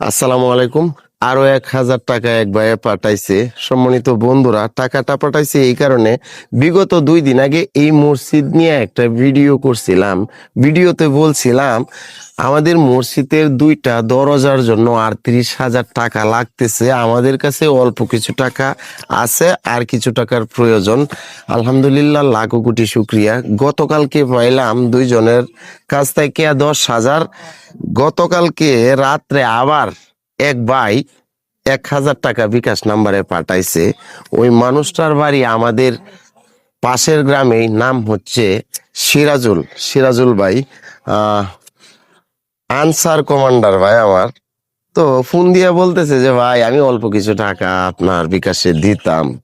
আসসালামু আলাইকুম। আরও এক হাজার টাকা এক ভাইয়ে পাঠাইছে। সম্মানিত বন্ধুরা, টাকাটা পাঠাইছে এই কারণে বিগত দুই দিন আগে এই মসজিদ নিয়ে একটা ভিডিও করছিলাম। ভিডিওতে বলছিলাম, আমাদের মসজিদের দুইটা দরজার জন্য আটত্রিশ হাজার টাকা লাগতেছে। আমাদের কাছে অল্প কিছু টাকা আছে আর কিছু টাকার প্রয়োজন। আলহামদুলিল্লাহ, লাখো কোটি শুক্রিয়া। গতকালকে পাইলাম দুইজনের কাছ থেকে দশ হাজার। গতকালকে রাত্রে আবার এক ভাই এক হাজার টাকা বিকাশ নাম্বারে পাঠাইছে। ওই মানুষটার বাড়ি আমাদের পাশের গ্রামেই নাম হচ্ছে সিরাজুল সিরাজুল ভাই। আনসার কমান্ডার ভাই আমার। তো ফোন দিয়ে বলতেছে যে, ভাই, আমি অল্প কিছু টাকা আপনার বিকাশে দিতাম।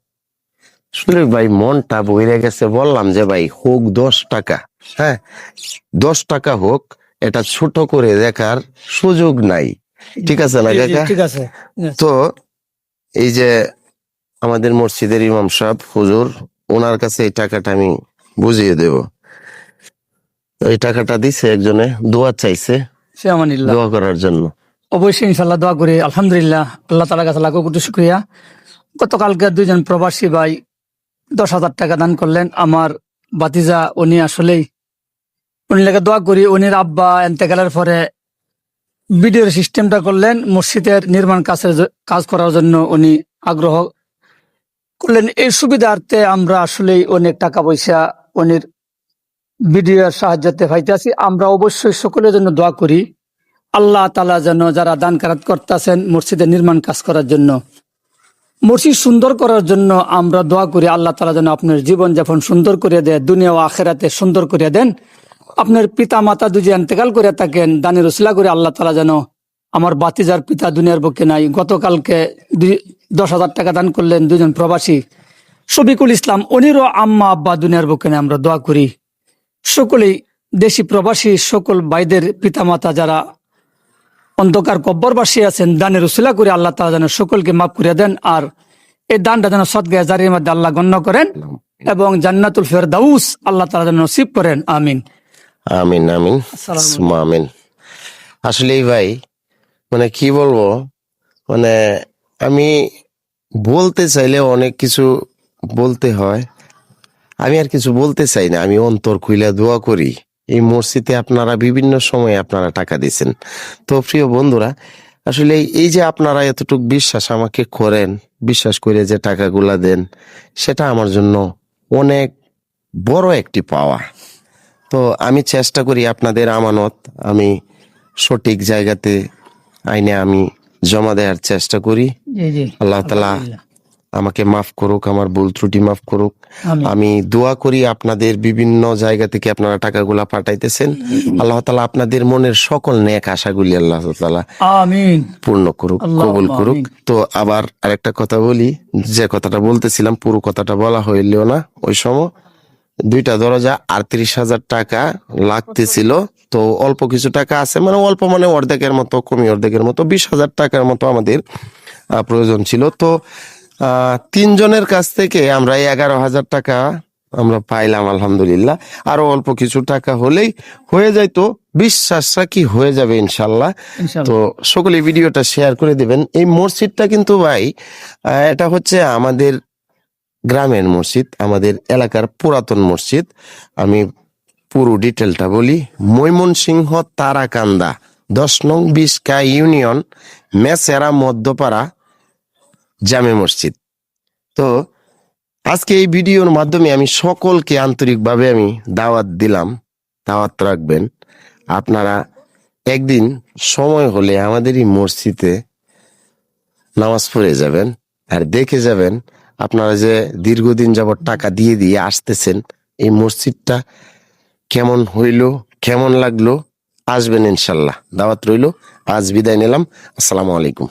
শুনে ভাই, মনটা বইরে গেছে। বললাম যে, ভাই, হোক দশ টাকা। হ্যাঁ দশ টাকা হোক, এটা ছোট করে দেখার সুযোগ নাই। ঠিক আছে না কাকা ঠিক আছে। তো এই যে আমাদের মসজিদের ইমাম সাহেব হুজুর ওনার কাছে এই টাকাটা আমি বুঝিয়ে দেব। এই টাকাটা দিছে একজনে দোয়া চাইছে দোয়া করার জন্য। অবশ্যই ইনশাল্লাহ দোয়া করি আলহামদুলিল্লাহ। আল্লাহ তালা কাছে লাখো কোটি শুক্রিয়া। গতকালকে দুইজন প্রবাসী ভাই দশ হাজার টাকা দান করলেন। আমার বাতিজা উনি আসলেই উনি লেগে দোয়া করি উনির আব্বা এন্তেকালের পরে ভিডিওর সিস্টেমটা করলেন, মসজিদের নির্মাণ কাজের কাজ করার জন্য উনি আগ্রহ করলেন। এই সুবিধার্থে আমরা আসলেই অনেক টাকা পয়সা উনির ভিডিওর সাহায্যতে পাইতেছি। আমরা অবশ্যই সকলের জন্য দোয়া করি, আল্লাহ তালা যেন যারা দান কারাত করতেছেন মসজিদের নির্মাণ কাজ করার জন্য। মসজিদ সুন্দর করার জন্য আমরা দোয়া করি, আল্লাহ তালা যেন আপনার জীবন যাপন সুন্দর করে দেয়, দুনিয়া ও আখেরাতে সুন্দর করে দেন। আপনার পিতা মাতা দুজি এন্তেকাল করে থাকেন দানের উসলা করে আল্লাহ তালা যেন আমার বাতিজার পিতা দুনিয়ার পক্ষে নাই। গতকালকে দুই- দশ হাজার টাকা দান করলেন দুজন প্রবাসী। শফিকুল ইসলাম অনিরও আম্মা আব্বা দুনিয়ার নাই আমরা দোয়া করি। সকলেই দেশি প্রবাসী সকল ভাইদের পিতামাতা যারা অন্ধকার কব্বরবাসী আছেন দানের উসিলা করে আল্লাহ তালা যেন সকলকে মাফ করে দেন আর এই দানটা যেন সৎগায় জারির মধ্যে আল্লাহ গণ্য করেন এবং জান্নাতুল ফেরদাউস আল্লাহ তালা যেন নসিব করেন আমিন। আমিন আমিন। আমিন। আসলে ভাই মানে কি বলব মানে আমি বলতে চাইলে অনেক কিছু বলতে হয়। আমি আর কিছু বলতে চাই না আমি অন্তর খুইলা দোয়া করি। এই মসজিদে আপনারা বিভিন্ন সময়ে আপনারা টাকা দিচ্ছেন তো প্রিয় বন্ধুরা আসলে এই যে আপনারা এতটুকু বিশ্বাস আমাকে করেন বিশ্বাস করে যে টাকাগুলা দেন সেটা আমার জন্য অনেক বড় একটি পাওয়া। তো আমি চেষ্টা করি আপনাদের আমানত আমি সঠিক জায়গাতে আইনে আমি জমা দেওয়ার চেষ্টা করি। আল্লাহ তালা আমাকে মাফ করুক আমার ভুল ত্রুটি মাফ করুক। আমি দোয়া করি আপনাদের বিভিন্ন জায়গা থেকে আপনারা টাকাগুলা পাঠাইতেছেন। আল্লাহ তালা আপনাদের মনের সকল নেক আশাগুলি আল্লাহ তালা পূর্ণ করুক কবুল করুক। তো আবার আরেকটা কথা বলি যে কথাটা বলতেছিলাম পুরো কথাটা বলা হইলেও না ওই সময় দুইটা দরজা আটত্রিশ হাজার টাকা লাগতেছিল। তো অল্প কিছু টাকা আছে মানে অল্প মানে অর্ধেকের মতো কমি অর্ধেকের মতো বিশ হাজার টাকার মতো আমাদের প্রয়োজন ছিল। তো তিনজনের কাছ থেকে আমরা এগারো হাজার টাকা আমরা পাইলাম আলহামদুলিল্লাহ। আরও অল্প কিছু টাকা হলেই হয়ে যাইতো। বিশ্বাসটা কি হয়ে যাবে ইনশাল্লাহ তো সকলে ভিডিওটা শেয়ার করে দিবেন। এই মসজিদটা কিন্তু ভাই এটা হচ্ছে আমাদের গ্রামের মসজিদ, আমাদের এলাকার পুরাতন মসজিদ। আমি পুরো ডিটেলটা বলি। ময়মনসিংহ তারাকান্দা, দশ নং বিশকা ইউনিয়ন, মেসেরা মধ্যপাড়া জামে মসজিদ। তো আজকে এই ভিডিওর মাধ্যমে আমি সকলকে আন্তরিকভাবে আমি দাওয়াত দিলাম। দাওয়াত রাখবেন। আপনারা একদিন সময় হলে আমাদের এই মসজিদে নামাজ পড়ে যাবেন আর দেখে যাবেন আপনারা যে দীর্ঘদিন যাবত টাকা দিয়ে দিয়ে আসতেছেন, এই মসজিদটা কেমন হইল, কেমন লাগল, আসবেন ইনশাল্লাহ। দাওয়াত রইল, আজ বিদায় নিলাম। আসসালামু আলাইকুম।